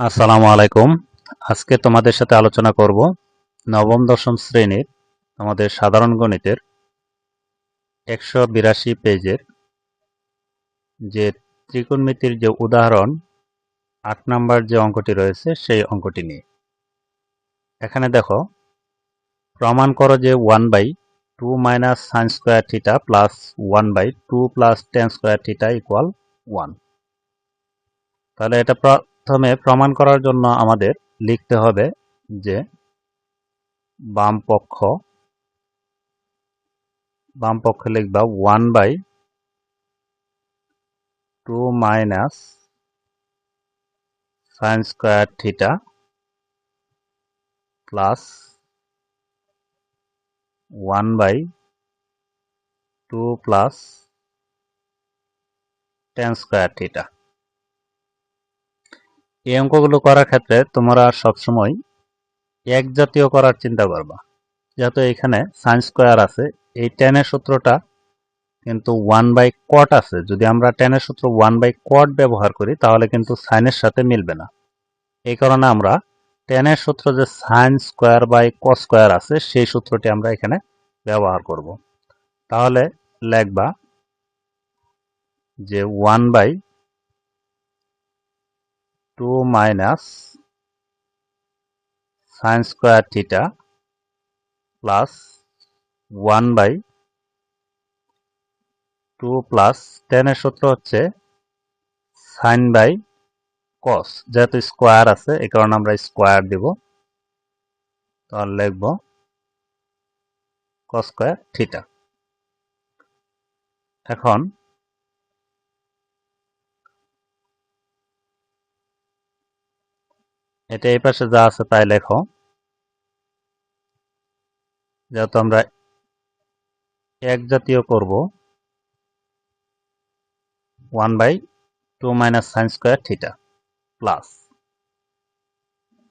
আসসালামু আলাইকুম। আজকে তোমাদের সাথে আলোচনা করব নবম, দশম শ্রেণির আমাদের সাধারণ গণিতের একশো বিরাশি পেজের যে ত্রিকোণমিতির যে উদাহরণ, আট নাম্বার যে অঙ্কটি রয়েছে সেই অঙ্কটি নিয়ে। এখানে দেখো, প্রমাণ করো যে one by two minus sine square theta plus one by two plus tan square theta equal one. তাহলে এটা প্রথমে প্রমাণ করার জন্য আমাদের লিখতে হবে যে বাম পক্ষ বাম পক্ষে লিখবা one by two minus sine square theta plus one by two plus tan square theta এই অঙ্কগুলো করার ক্ষেত্রে তোমরা সবসময় এক জাতীয় করার চিন্তা করবা। যেহেতু এখানে সাইন স্কোয়ার আছে, এই টেনের সূত্রটা কিন্তু ওয়ান বাই কট আছে। যদি আমরা টেনের সূত্র ওয়ান বাই কট ব্যবহার করি, তাহলে কিন্তু সাইনের সাথে মিলবে না। এই কারণে আমরা টেনের সূত্র যে সাইন স্কোয়ার বাই ক স্কোয়ার আছে, সেই সূত্রটি আমরা এখানে ব্যবহার করব। তাহলে লেখবা যে one by two minus sine square theta plus one by two plus টেনের সূত্র হচ্ছে সাইন বাই কস। যেহেতু স্কোয়ার আছে, এই কারণে আমরা স্কোয়ার দিব। তাহলে লিখব কস স্কোয়ার থিটা। এখন এটা এই পাশে যা আছে তাই লেখো। যেহেতু আমরা এক জাতীয় করব one by two minus sine square theta plus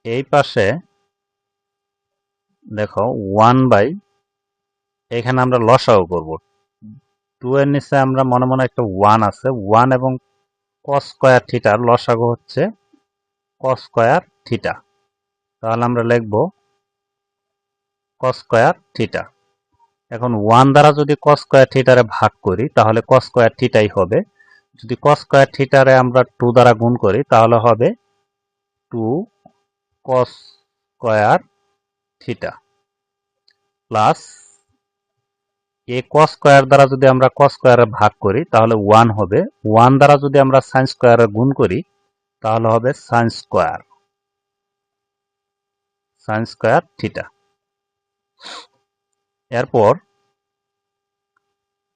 এই পাশে দেখো ওয়ান বাই এখানে আমরা লসাও করব। টু এর নিচে আমরা মনে মনে একটা ওয়ান আছে। ওয়ান এবং কস স্কোয়ার থিটার লসাগু হচ্ছে কস স্কোয়ার থিটা তাহলে আমরা লিখব কস স্কোয়ার থিটা এখন ওয়ান দ্বারা যদি কস স্কোয়ার থিটারে ভাগ করি, তাহলে কস স্কোয়ার থিটাই হবে। যদি কস স্কোয়ার থিটারে আমরা টু দ্বারা গুণ করি, তাহলে হবে two cos square theta plus এ কস স্কোয়ার দ্বারা যদি আমরা কস স্কোয়ারে ভাগ করি, তাহলে ওয়ান হবে। ওয়ান দ্বারা যদি আমরা সাইন স্কোয়ারে গুণ করি, তাহলে হবে sine square sine square theta এরপর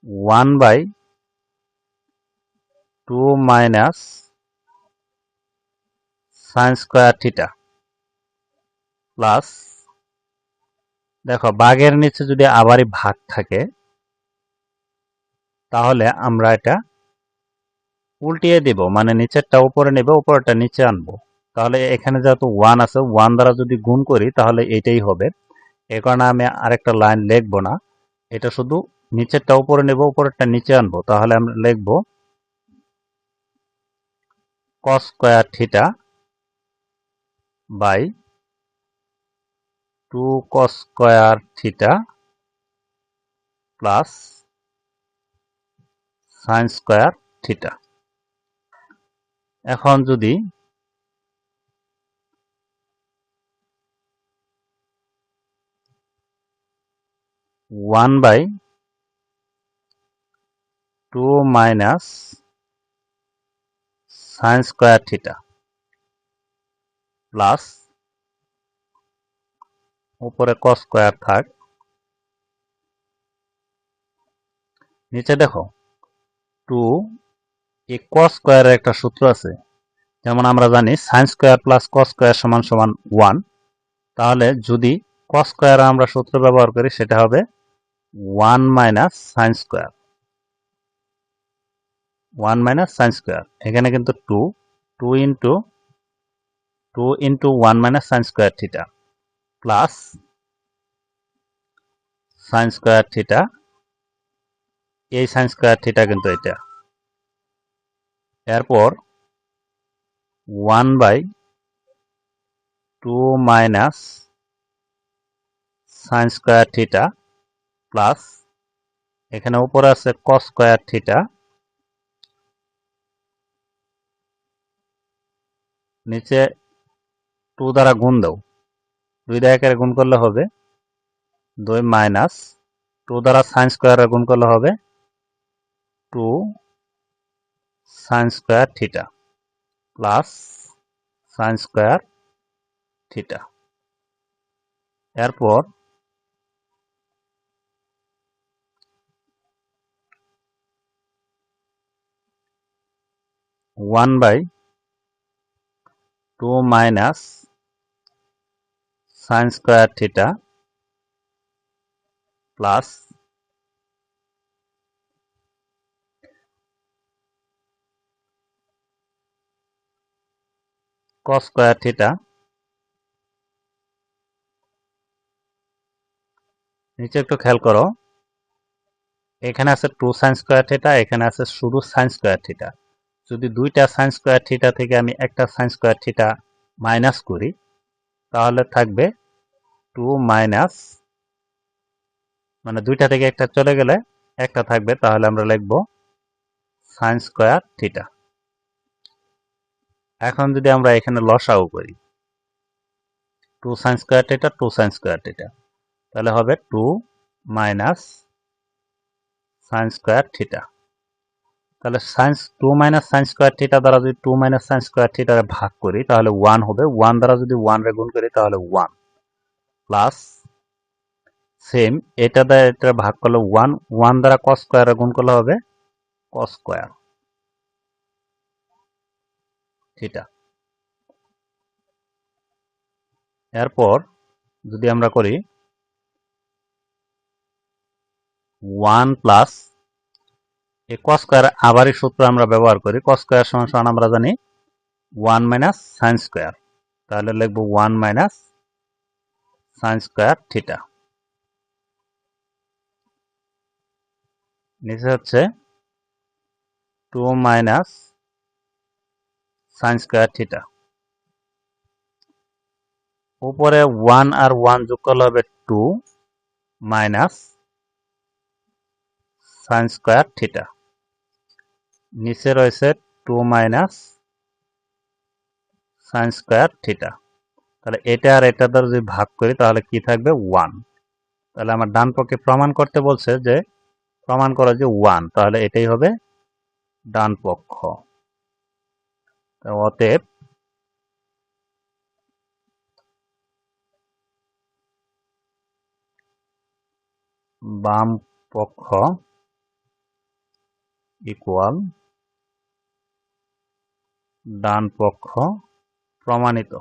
one by two minus sine square theta plus দেখো, বাঘের নিচে যদি আবারই ভাগ থাকে, তাহলে আমরা এটা উল্টিয়ে দিব মানে নিচেরটা উপরে নেবে, উপরেরটা নিচে আনব। তাহলে এখানে যেহেতু ওয়ান আছে ওয়ান দ্বারা যদি গুণ করি, তাহলে এটাই হবে। এ কারণে আমি আরেকটা লাইন লিখব না। এটা শুধু নিচেরটা উপরে নেব, উপরেরটা নিচে আনব। তাহলে আমরা লিখব cos square theta by two cos square theta plus sine square theta এখন যদি one by two minus sine square theta plus উপরে কস স্কোয়ার থাক। নিচে দেখো, টু এই কস স্কোয়ারের একটা সূত্র আছে। যেমন আমরা জানি sine square plus cos square সমান সমান ওয়ান। তাহলে যদি কস স্কোয়ার আমরা সূত্র ব্যবহার করি, সেটা হবে one minus sine square one minus sine square এখানে কিন্তু two two into two into one minus sine square theta plus sine square theta এই সাইন স্কোয়ার থিটা কিন্তু এটা। এরপর one by two minus sine square theta plus, এখানে উপরে আছে cos square theta. নিচে টু দ্বারা গুণ দাও। দুই দ্বারা একের গুণ করলে হবে দুই মাইনাস টু দ্বারা সাইন স্কোয়ার গুণ করলে হবে two sine square theta plus sine square theta. এরপর one by two minus sine square theta plus cos square theta নিচে একটু খেয়াল করো। এখানে আছে টু সাইন স্কোয়ার থিটা, এখানে আছে শুধু সাইন স্কোয়ার থিটা। যদি দুইটা সাইন স্কোয়ার থিটা থেকে আমি একটা সাইন স্কোয়ার থিটা মাইনাস করি, তাহলে থাকবে টু মাইনাস মানে দুইটা থেকে একটা চলে গেলে একটা থাকবে, তাহলে আমরা লিখব সাইন স্কোয়ার থিটা এখন যদি আমরা এখানে লসাও করি two sine square theta two sine square theta তাহলে হবে two minus sine square theta তাহলে sines two minus sine square theta দ্বারা যদি টু মাইনাস সাইন স্কোয়ার থিটারে ভাগ করি, তাহলে ওয়ান হবে। ওয়ান দ্বারা যদি ওয়ান রে গুণ করি, তাহলে ওয়ান প্লাস সেম এটা দ্বারা এটা ভাগ করলে ওয়ান ওয়ান দ্বারা কস স্কোয়ারে গুণ করলে হবে কস স্কোয়ার থিটা এরপর যদি আমরা করি ওয়ান প্লাস এই কস স্কোয়ার আবারই সূত্র আমরা ব্যবহার করি। কস স্কোয়ার সমান সমান আমরা জানি ওয়ান মাইনাস সাইন স্কোয়ার তাহলে লিখব one minus sine square theta নিচে হচ্ছে two minus sine square theta উপরে ওয়ান আর ওয়ান যোগ করলে হবে two minus sine square theta নিচে রয়েছে two minus sine square theta তাহলে এটা আর এটা দ্বারা যদি ভাগ করি, তাহলে কি থাকবে? ওয়ান তাহলে আমার ডান পক্ষে প্রমাণ করতে বলছে যে, প্রমাণ করা যে ওয়ান তাহলে এটাই হবে ডান পক্ষ। অতএব বাম পক্ষ ইকুয়াল ডান পক্ষ প্রমাণিত।